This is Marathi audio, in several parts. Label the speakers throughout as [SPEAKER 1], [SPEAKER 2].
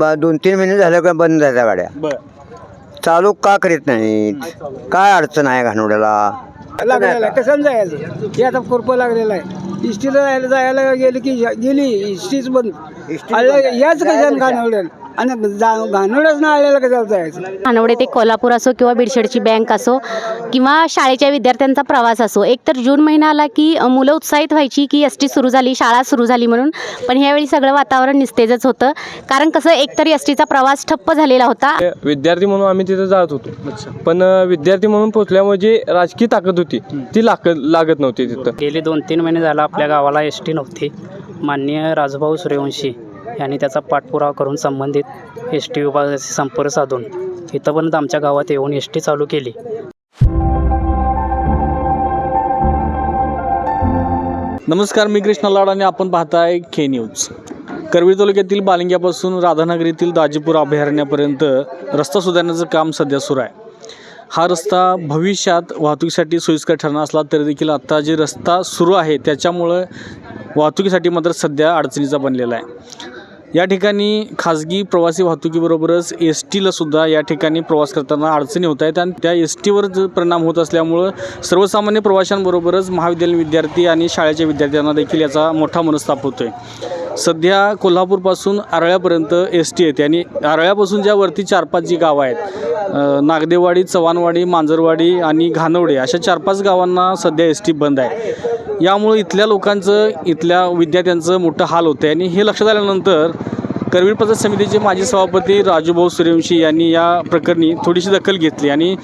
[SPEAKER 1] ब- दोन तीन महिने झालं का बंद आहे त्या गाड्या.
[SPEAKER 2] बर.
[SPEAKER 1] चालू का करीत नाहीत? काय अडचण आहे घाणवड्याला
[SPEAKER 3] लागलेला आहे? कसं जायचं? हे आता कुरपं लागलेलं आहे. इष्टीला जायला जायला गेली की गेली इष्टीच बंद. आलं- याच कशाने घाणवडेल आणि घाणवडच ना आलेला कशाला जायचं?
[SPEAKER 4] ते कोल्हापूर असो किंवा बिडशेडची बँक असो किंवा शाळेच्या विद्यार्थ्यांचा प्रवास असो एक तर जून महिना आला की मुलं उत्साहित व्हायची की एस टी सुरू झाली शाळा सुरू झाली म्हणून. पण ह्यावेळी सगळं वातावरण निस्तेजच होतं. कारण कसं एकतर एस टीचा प्रवास ठप्प झालेला होता.
[SPEAKER 5] विद्यार्थी म्हणून आम्ही तिथे जात होतो. पण विद्यार्थी म्हणून पोचल्यामुळे जी राजकीय ताकद होती ती लागत लागत नव्हती तिथं.
[SPEAKER 6] गेले दोन तीन महिने झाला आपल्या गावाला एस टी नव्हती. माननीय राजभाऊ सूर्यवंशी. यांनी त्याचा पाठपुरावा करून संबंधित एस टी विभागाशी संपर्क साधून इथंपर्यंत आमच्या गावात येऊन एस टी चालू केली.
[SPEAKER 2] नमस्कार मी कृष्णा लाड आणि आपण पाहताय के न्यूज करवीर तालुक्यातील बालिंग्यापासून राधानगरीतील दाजीपूर अभयारण्यापर्यंत रस्ता सुधारण्याचं काम सध्या सुरू आहे. हा रस्ता भविष्यात वाहतुकीसाठी सोयीस्कर ठरणार असला तरी देखील आत्ता जे रस्ता सुरू आहे त्याच्यामुळं वाहतुकीसाठी मात्र सध्या अडचणीचा बनलेला आहे. या ठिकाणी खाजगी प्रवासी वाहतुकीबरोबरच एस टीला सुद्धा या ठिकाणी प्रवास करताना अडचणी होत आहेत. आणि त्या एस टीवर परिणाम होत असल्यामुळं सर्वसामान्य प्रवाशांबरोबरच महाविद्यालयीन विद्यार्थी आणि शाळेच्या विद्यार्थ्यांना देखील याचा मोठा मनस्ताप होतो आहे सध्या कोल्हापूरपासून आरळ्यापर्यंत एस टी येते. आणि आरळ्यापासून ज्या वरती चार पाच जी गावं आहेत नागदेवाडी चव्हाणवाडी मांजरवाडी आणि घाणवडे अशा चार पाच गावांना सध्या एस टी बंद आहे. यामुळं इथल्या लोकांचं इथल्या विद्यार्थ्यांचं मोठं हाल होतं आहे आणि हे लक्षात आल्यानंतर करवीर पंचायत समितीचे माजी सभापती राजूभाऊ सूर्यवंशी यांनी या प्रकरणी थोडीशी दखल घेतली. आणि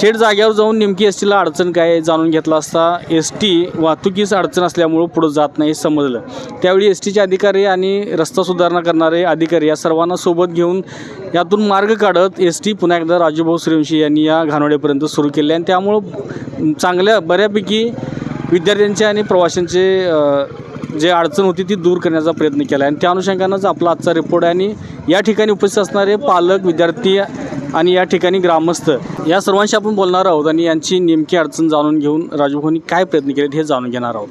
[SPEAKER 2] थेट जाग्यावर जाऊन नेमकी एस टीला अडचण काय आहे जाणून घेतला असता एस टी वाहतुकीस अडचण असल्यामुळं पुढं जात नाही हे समजलं. त्यावेळी एस टीचे अधिकारी आणि रस्ता सुधारणा करणारे अधिकारी या सर्वांना सोबत घेऊन यातून मार्ग काढत एस टी पुन्हा एकदा राजूभाऊ सूर्यवंशी यांनी या घाणवड्यापर्यंत सुरू केले. आणि त्यामुळं चांगल्या बऱ्यापैकी विद्यार्थ्यांचे आणि प्रवाशांचे जे अडचण होती ती दूर करण्याचा प्रयत्न केला. आहे आणि त्या अनुषंगानंच आपला आजचा रिपोर्ट आहे आणि या ठिकाणी उपस्थित असणारे पालक विद्यार्थी आणि या ठिकाणी ग्रामस्थ या सर्वांशी आपण बोलणार आहोत आणि यांची नेमकी अडचण जाणून घेऊन राजभवनी काय प्रयत्न केले हे जाणून घेणार आहोत.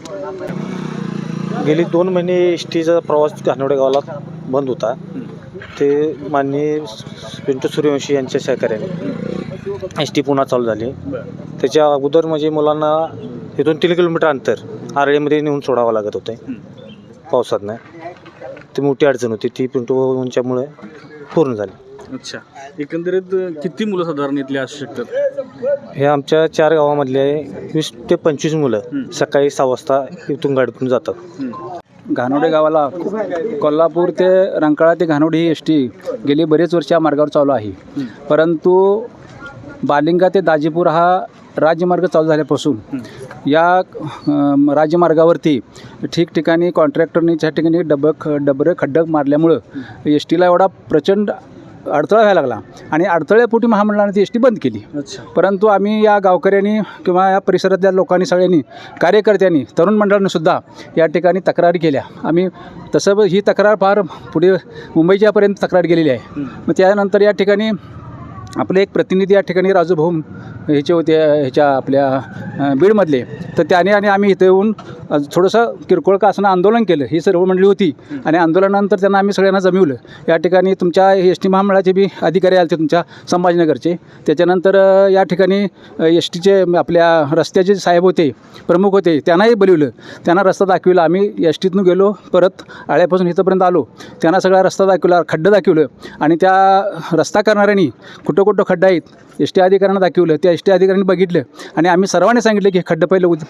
[SPEAKER 7] गेली दोन महिने एस टीचा प्रवास घाणवडे गावाला बंद होता. ते माननीय पिंटू सूर्यवंशी यांच्या सहकार्याने एस टी पुन्हा चालू झाली. त्याच्या अगोदर म्हणजे मुलांना इथून तीन किलोमीटर अंतर आरळीमध्ये नेऊन सोडावं लागत होतं. पावसात नाही. ती मोठी अडचण होती. ती पिंटू भाऊंच्यामुळे पूर्ण झाली.
[SPEAKER 2] अच्छा. एकंदरीत किती मुलं साधारण इथले असू शकतात?
[SPEAKER 7] हे आमच्या चार गावामधले वीस ते पंचवीस मुलं सकाळी सहा वाजता इथून गाडीतून जातात.
[SPEAKER 3] घाणवडे गावाला कोल्हापूर ते रंकाळा ते घाणवडी ही एस टी गेली बरेच वर्ष या मार्गावर चालू आहे. परंतु बालिंगा ते दाजीपूर हा राज्यमार्ग चालू झाल्यापासून या अम, राज्यमार्गावरती ठिकठिकाणी कॉन्ट्रॅक्टरनी त्या ठिकाणी डब ख डबरे खड्डक मारल्यामुळं एस टीला एवढा प्रचंड अडथळा व्हायला लागला. आणि अडथळ्यापोटी महामंडळाने ती एस टी बंद केली. परंतु आम्ही या गावकऱ्यांनी किंवा या परिसरातल्या लोकांनी सगळ्यांनी कार्यकर्त्यांनी तरुण मंडळानं सुद्धा या ठिकाणी तक्रारी केल्या. आम्ही तसं ही तक्रार फार पुढे मुंबईच्यापर्यंत तक्रार गेलेली आहे. मग त्यानंतर या ठिकाणी आपले एक प्रतिनिधी या ठिकाणी राजू भाऊ ह्याचे होते ह्याच्या आपल्या बीडमधले. तर त्याने आणि आम्ही इथे येऊन थोडंसं किरकोळ का असणं आंदोलन केलं ही सर्व मंडळी होती. आणि आंदोलनानंतर त्यांना आम्ही सगळ्यांना जमवलं. या ठिकाणी तुमच्या एस टी महामंडळाचे बी अधिकारी आले होते तुमच्या संभाजीनगरचे. त्याच्यानंतर या ठिकाणी एस टीचे आपल्या रस्त्याचे साहेब होते प्रमुख होते त्यांनाही बोलवलं. त्यांना रस्ता दाखविला. आम्ही एस टीतून गेलो परत आळ्यापासून इथंपर्यंत आलो. त्यांना सगळा रस्ता दाखवला खड्डं दाखवलं. आणि त्या रस्ता करणाऱ्यांनी कुठं कुठं खड्डा आहेत. एस टी अधिकाऱ्यांना दाखवलं त्या एस टी अधिकाऱ्यांनी बघितलं आणि आम्ही सर्वांनी सांगितलं की हे खड्डं पहिलं उद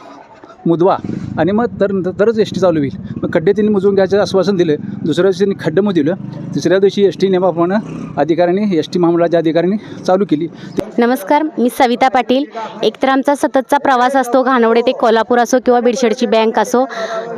[SPEAKER 3] मुदवा. आणि मग तर तरच एस टी चालू होईल. मग खड्डे त्यांनी मुजवून घ्यायचं आश्वासन दिलं. दुसऱ्या दिवशी त्यांनी खड्डं दिलं तिसऱ्या दिवशी एस टी नियमाप्रमाणे अधिकाऱ्यांनी एस टी महामंडळाच्या अधिकाऱ्यांनी चालू केली.
[SPEAKER 4] नमस्कार मी सविता पाटील. एकतर आमचा सततचा प्रवास असतो घाणवडे ते कोल्हापूर असो किंवा बिडशेडची बँक असो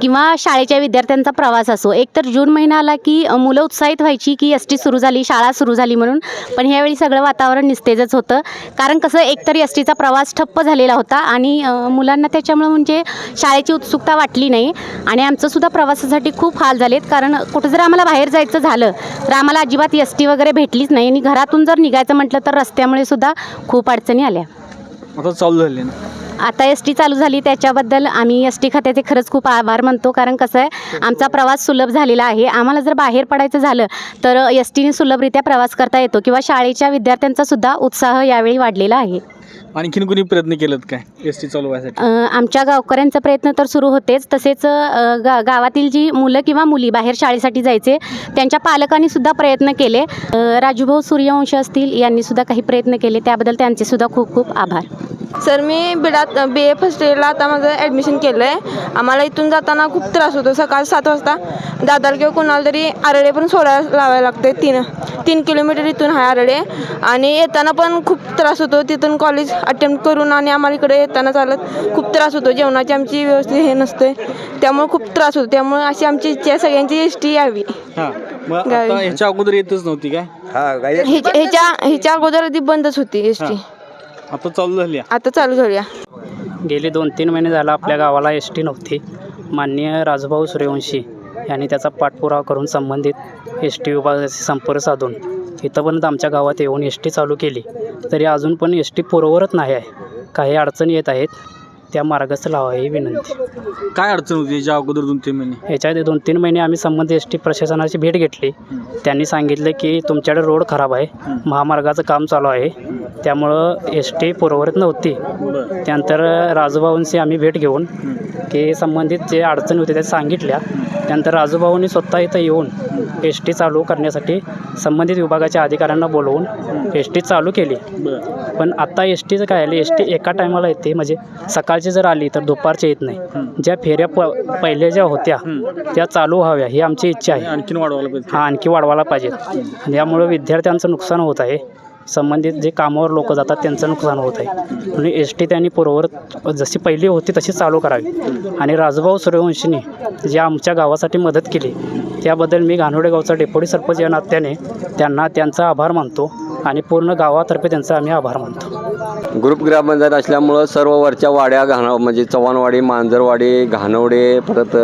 [SPEAKER 4] किंवा शाळेच्या विद्यार्थ्यांचा प्रवास असो. एकतर जून महिना आला की मुलं उत्साहित व्हायची की एस टी सुरू झाली शाळा सुरू झाली म्हणून. पण ह्यावेळी सगळं वातावरण निस्तेजच होतं. कारण कसं एकतर एस टीचा प्रवास ठप्प झालेला होता आणि मुलांना त्याच्यामुळं म्हणजे शाळेची उत्सुकता वाटली नाही आणि आमचं सुद्धा प्रवासासाठी खूप हाल झालेत. कारण कुठं जर आम्हाला बाहेर जायचं झालं तर आम्हाला अजिबात एस टी वगैरे भेटलीच नाही. आणि घरातून जर निघायचं म्हटलं तर रस्त्यामुळे सुद्धा खूप अडचणी आल्या.
[SPEAKER 2] आता चालू झाले
[SPEAKER 4] आता एस टी चालू झाली. त्याच्याबद्दल आम्ही एस टी खात्याचे खरंच खूप आभार मानतो. कारण कसं आहे आमचा प्रवास सुलभ झालेला आहे. आम्हाला जर बाहेर पडायचं झालं तर एस टीने सुलभरित्या प्रवास करता येतो किंवा शाळेच्या विद्यार्थ्यांचा सुद्धा उत्साह यावेळी वाढलेला आहे.
[SPEAKER 2] आणखीन कुणी प्रयत्न केलेत काय? एस टी चालू व्हायसाठी?
[SPEAKER 4] अ, आमच्या गावकऱ्यांचा प्रयत्न तर सुरू होतेच. तसेच अ, गा गावातील जी मुलं किंवा मुली बाहेर शाळेसाठी जायचे त्यांच्या पालकांनी सुद्धा प्रयत्न केले. अ, राजूभाऊ सूर्यवंशी असतील यांनी सुद्धा काही प्रयत्न केले. त्याबद्दल त्यांचे सुद्धा खूप खूप आभार.
[SPEAKER 8] सर मी बिडात बी ए फर्स्ट इयरला आता माझं ॲडमिशन केलं आहे आम्हाला इथून जाताना खूप त्रास होतो. सकाळ सात वाजता दादाला किंवा कोणाला तरी आरडे पण सोडायला लावायला लागते तीन तीन किलोमीटर इथून आहे आरडे. आणि येताना पण खूप त्रास होतो. तिथून कॉलेज अटेम्प्ट करून आणि आम्हाला इकडे येताना चालत खूप त्रास होतो. जेवणाची आमची व्यवस्थित हे नसते. त्यामुळे खूप त्रास होतो. त्यामुळे अशी आमची इच्छा आहे. सगळ्यांची एस टी यावी.
[SPEAKER 2] हां. मग
[SPEAKER 8] गावी.
[SPEAKER 2] आता ह्याच्या अगोदर येतच नव्हती काय?
[SPEAKER 1] हा
[SPEAKER 8] ह्याच्या ह्याच्या ह्याच्या अगोदर आधी बंदच होती एस टी
[SPEAKER 2] आता चालू झाली.
[SPEAKER 8] आता चालू झाली.
[SPEAKER 6] गेले दोन तीन महिने झाला आपल्या गावाला एस टी नव्हती. माननीय राजभाऊ सूर्यवंशी यांनी त्याचा पाठपुरावा करून संबंधित एस टी विभागाशी संपर्क साधून इथंपर्यंत आमच्या गावात येऊन एस टी चालू केली. तरी अजून पण एस टी पूर्ववत नाही आहे. काही अडचणी येत आहेत. त्या मार्गस्थ लावा ही विनंती.
[SPEAKER 2] काय अडचण होती? याच्या अगोदर दोन तीन महिने.
[SPEAKER 6] याच्या आधी दोन तीन महिने आम्ही संबंधित एस टी प्रशासनाची भेट घेतली. त्यांनी सांगितलं की तुमच्याकडे रोड खराब आहे. महामार्गाचं काम चालू आहे. त्यामुळं एस टी पुरवत नव्हती. त्यानंतर राजूभाऊंशी आम्ही भेट घेऊन की संबंधित जे अडचणी होते त्या सांगितल्या. त्यानंतर राजूभाऊंनी स्वतः इथं येऊन एस टी चालू करण्यासाठी संबंधित विभागाच्या अधिकाऱ्यांना बोलवून एस टी चालू केली. पण आता एस टीचं काय आलं एस टी एका टायमाला येते. म्हणजे सकाळची जर आली तर दुपारची येत नाही. ज्या फेऱ्या प पहिल्या ज्या होत्या त्या चालू व्हाव्या ही आमची इच्छा आहे.
[SPEAKER 2] आणखीन वाढवायला पाहिजे.
[SPEAKER 6] हा आणखी वाढवायला पाहिजेत. आणि यामुळे विद्यार्थ्यांचं नुकसान होत आहे. संबंधित जे कामावर लोक जातात त्यांचं नुकसान होत आहे. म्हणून एस टी त्यांनी पूर्ववत जशी पहिली होती तशी चालू करावी. आणि राजभाऊ सूर्यवंशींनी जे आमच्या गावासाठी मदत केली त्याबद्दल मी गावचा डेप्युटी सरपंच या नात्याने त्यांना त्यांचा आभार मानतो. आणि पूर्ण गावातर्फे त्यांचा आम्ही आभार मानतो.
[SPEAKER 1] ग्रुप ग्रामपंचायत असल्यामुळं सर्व वरच्या वाड्या घाण म्हणजे चव्हाणवाडी मांजरवाडी घाणवडे परत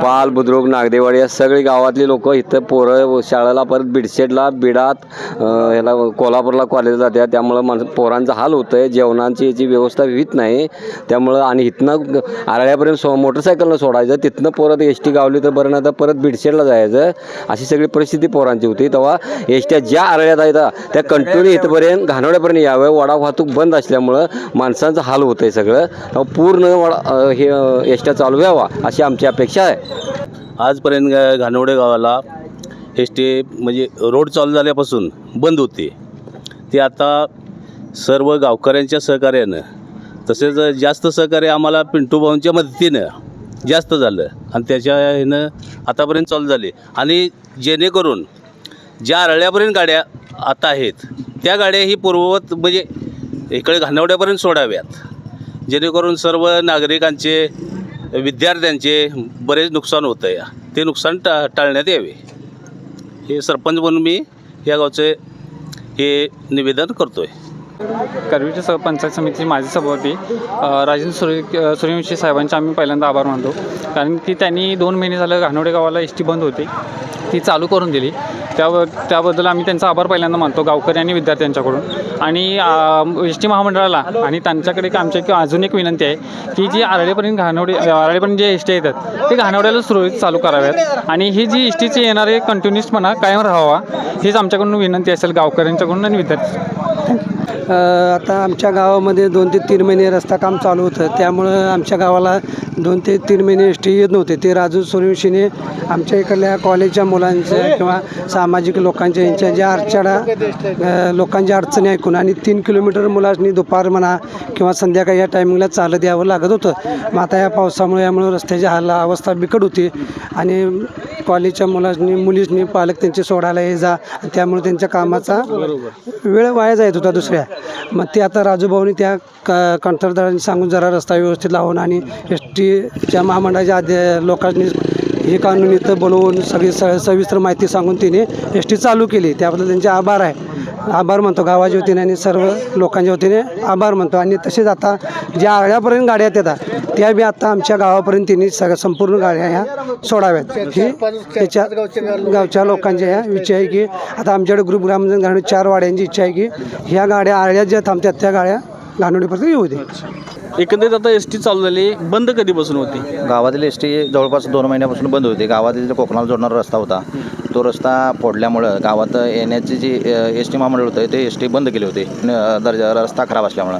[SPEAKER 1] पाल बुद्रुक नागदेवाडी या सगळी गावातली लोक इथं पोरं शाळेला परत बिडशेडला बिडात ह्याला कोल्हापूरला कॉलेजला जात्या त्यामुळं माणसं पोरांचा हाल होतं आहे जेवणाची याची व्यवस्था होत नाही. त्यामुळं आणि इथनं आराळ्यापर्यंत सो मोटरसायकलनं सोडायचं. तिथनं पोरं एस टी गावली तर बरं नाही तर परत बिडशेडला जायचं. अशी सगळी परिस्थिती पोरांची होती. तेव्हा एस ट्या ज्या आराळ्यात आहेत त्या कंटिन्यू इथपर्यंत घाणवड्यापर्यंत यावं. वडा वाहतूक बंद असल्यामुळं माणसांचा हाल होतं आहे सगळं पूर्ण हे एस चालू व्हावा अशी आमची अपेक्षा आहे.
[SPEAKER 9] आजपर्यंत घाणवडे गावाला एस टी म्हणजे रोड चालू झाल्यापासून बंद होते. ते आता सर्व गावकऱ्यांच्या सहकार्यानं तसेच जास्त सहकार्य आम्हाला पिंटू भाऊंच्या मदतीनं जास्त झालं. आणि त्याच्या ह्यानं आतापर्यंत चालू झाले. आणि जेणेकरून ज्या रळ्यापर्यंत गाड्या आता आहेत त्या गाड्या ही पूर्ववत म्हणजे इकडे घाणवड्यापर्यंत सोडाव्यात. जेणेकरून सर्व नागरिकांचे विद्यार्थ्यांचे बरेच नुकसान होतं आहे. ते नुकसान टा टाळण्यात यावे. हे सरपंच म्हणून मी या गावचे हे निवेदन करतो आहे
[SPEAKER 10] करवीच्या स पंचायत समितीचे माझी सभापती राजेंद्र सूर्य सूर्यवंशी साहेबांचे आम्ही पहिल्यांदा आभार मानतो. कारण की त्यांनी दोन महिने झालं घाणवडे गावाला एस टी बंद होती. ती चालू करून दिली. त्या त्याबद्दल आम्ही त्यांचा आभार पहिल्यांदा मानतो गावकरी आणि विद्यार्थ्यांच्याकडून. आणि एस टी महामंडळाला आणि त्यांच्याकडे एक आमच्या एक अजून एक विनंती आहे की जी आराळेपर्यंत घाणवडे आराळेपर्यंत जे एस टी येतात ते घाणवड्याला सुरळीत चालू कराव्यात. आणि ही जी एस टीची येणारे कंटिन्युअसपणा कायम राहावा हीच आमच्याकडून विनंती असेल गावकऱ्यांच्याकडून आणि विद्यार्थी
[SPEAKER 11] आता आमच्या गावामध्ये दोन ते तीन महिने रस्ता काम चालू होतं. त्यामुळं आमच्या गावाला दोन ते तीन महिने एस टी येत नव्हते. ते राजू सूर्यवंशीने आमच्या इकडल्या कॉलेजच्या मुलांचं किंवा सामाजिक लोकांच्या यांच्या ज्या अडचणा लोकांच्या अडचणी ऐकून आणि तीन किलोमीटर मुलांनी दुपार म्हणा किंवा संध्याकाळी या टायमिंगला चालत यावं लागत होतं. मग आता या पावसामुळे यामुळे रस्त्याची हाल अवस्था बिकट होती आणि कॉलेजच्या मुलांनी मुलींनी पालक त्यांचे सोडायला ये जा त्यामुळे त्यांच्या कामाचा वेळ वाया जायत होता दुसऱ्या. मग ते आता राजूभाऊनी त्या क कंत्राटदारांनी सांगून जरा रस्ता व्यवस्थित लावून आणि एस टीच्या महामंडळाच्या आधी लोकांनी हे कानून इथं बोलवून सगळी स सविस्तर माहिती सांगून तिने एस टी चालू केली. त्याबद्दल त्यांचे आभार आहे. आभार म्हणतो गावाच्या वतीने आणि सर्व लोकांच्या वतीने आभार म्हणतो. आणि तसेच आता ज्या आळ्यापर्यंत गाड्या येतात त्या बी आता आमच्या गावापर्यंत तिने सगळ्या संपूर्ण गाड्या ह्या सोडाव्यात. ही त्याच्या गावच्या लोकांच्या ह्या इच्छा आहे की आता आमच्याकडे ग्रुप ग्रामजन घालून चार वाड्यांची इच्छा आहे की ह्या गाड्या आळ्या ज्या थांबतात त्या गाड्या घाणवडीपर्यंत येऊ दे.
[SPEAKER 2] एकंदरीत आता एस टी चालू झाली बंद कधीपासून होती?
[SPEAKER 12] गावातील एस टी जवळपास दोन महिन्यापासून बंद होती. गावातील जो कोकणाला जोडणारा रस्ता होता तो रस्ता फोडल्यामुळं गावात येण्याची जी एस टी महामंडळ होतं ते एस टी बंद केले होते. दर्जा रस्ता खराब असल्यामुळं.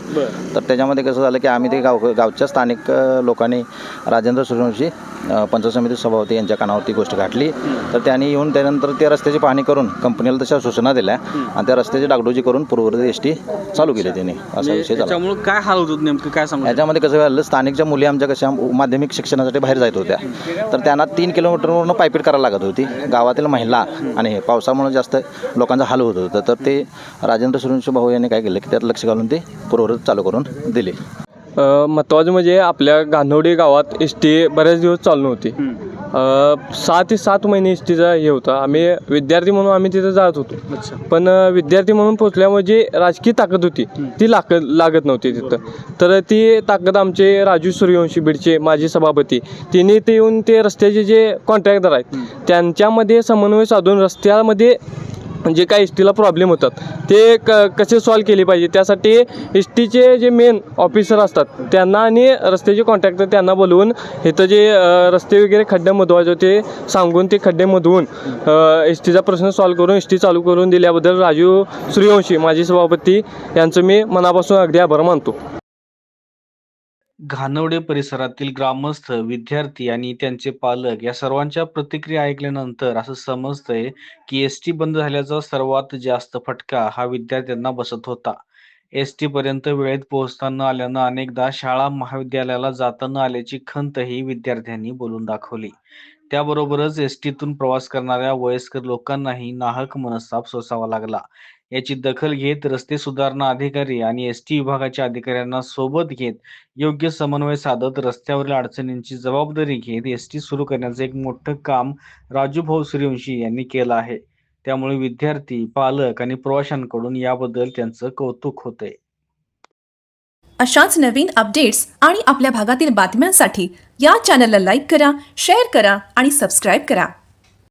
[SPEAKER 12] तर त्याच्यामध्ये कसं झालं की आम्ही ते गाव गावच्या स्थानिक लोकांनी राजेंद्र सूर्यवंशी अ, पंचायत समिती सभापती यांच्या कानावरती गोष्ट घातली. तर त्यांनी येऊन त्यानंतर त्या रस्त्याची पाहणी करून कंपनीला तशा सूचना दिल्या आणि त्या रस्त्याची डागडोजी करून पूर्ववर्ती एस टी चालू केली त्यांनी. असा विषय झाला.
[SPEAKER 2] त्याच्यामुळे काय हाल होत नेमकं? काय सांगू
[SPEAKER 12] याच्यामध्ये कसं झालं स्थानिकच्या मुली आमच्या कशा माध्यमिक शिक्षणासाठी बाहेर जात होत्या. तर त्यांना तीन किलोमीटरवरून पायपीट करायला लागत होती. गावातील महिला आणि हे पावसामुळे जास्त लोकांचा हाल होत होतं. तर ते राजेंद्र सूर्यवंशी भाऊ यांनी काय केलं की त्यात लक्ष घालून ते पूर्ववत चालू करून दिले.
[SPEAKER 5] अ, महत्त्वाचं म्हणजे आपल्या गानवडे गावात एस टी बऱ्याच दिवस चालू नव्हती. सहा ते सात महिने टीचा हे होता. आम्ही विद्यार्थी म्हणून आम्ही तिथं जात होतो. पण विद्यार्थी म्हणून पोचल्यामुळे जी राजकीय ताकद होती ती लाग लागत नव्हती तिथं. तर ती ताकद आमचे राजू सूर्यवंशी बीडचे माजी सभापती तिने ते येऊन ते रस्त्याचे जे कॉन्ट्रॅक्टर आहेत त्यांच्यामध्ये समन्वय साधून रस्त्यामध्ये जे काय एस टीला प्रॉब्लेम होतात. ते क कसे सॉल्व केले पाहिजे? त्यासाठी एस टीचे जे मेन ऑफिसर असतात त्यांना आणि रस्त्याचे कॉन्ट्रॅक्टर त्यांना बोलवून इथं जे रस्ते वगैरे खड्डे मधवायचे होते सांगून ते खड्डे मधवून एस टीचा प्रश्न सॉल्व करून एस टी चालू करून दिल्याबद्दल राजू सूर्यवंशी माजी सभापती यांचं मी मनापासून अगदी आभार मानतो.
[SPEAKER 2] घाणवडे परिसरातील ग्रामस्थ विद्यार्थी आणि त्यांचे पालक या सर्वांच्या प्रतिक्रिया ऐकल्यानंतर असं समजतंय की एस टी बंद झाल्याचा सर्वात जास्त फटका हा विद्यार्थ्यांना बसत होता. एस टी पर्यंत वेळेत पोहोचता न आल्यानं अनेकदा शाळा महाविद्यालयाला जाता न आल्याची खंतही विद्यार्थ्यांनी बोलून दाखवली. त्याबरोबरच एस टीतून प्रवास करणाऱ्या वयस्कर लोकांनाही नाहक मनस्ताप सोसावा लागला. याची दखल घेत रस्ते सुधारणा अधिकारी आणि एस टी विभागाच्या अधिकाऱ्यांना सोबत घेत योग्य समन्वय साधत रस्त्यावरील अडचणींची जबाबदारी घेत एस टी सुरू करण्याचं एक मोठं काम राजू भाऊ सूर्यवंशी यांनी केलं आहे. त्यामुळे विद्यार्थी पालक आणि प्रवाशांकडून याबद्दल त्यांचं कौतुक होतंय.
[SPEAKER 13] अशाच नवीन अपडेट्स आणि आपल्या भागातील बातम्यांसाठी या चॅनलला लाईक करा शेअर करा आणि सबस्क्राईब करा.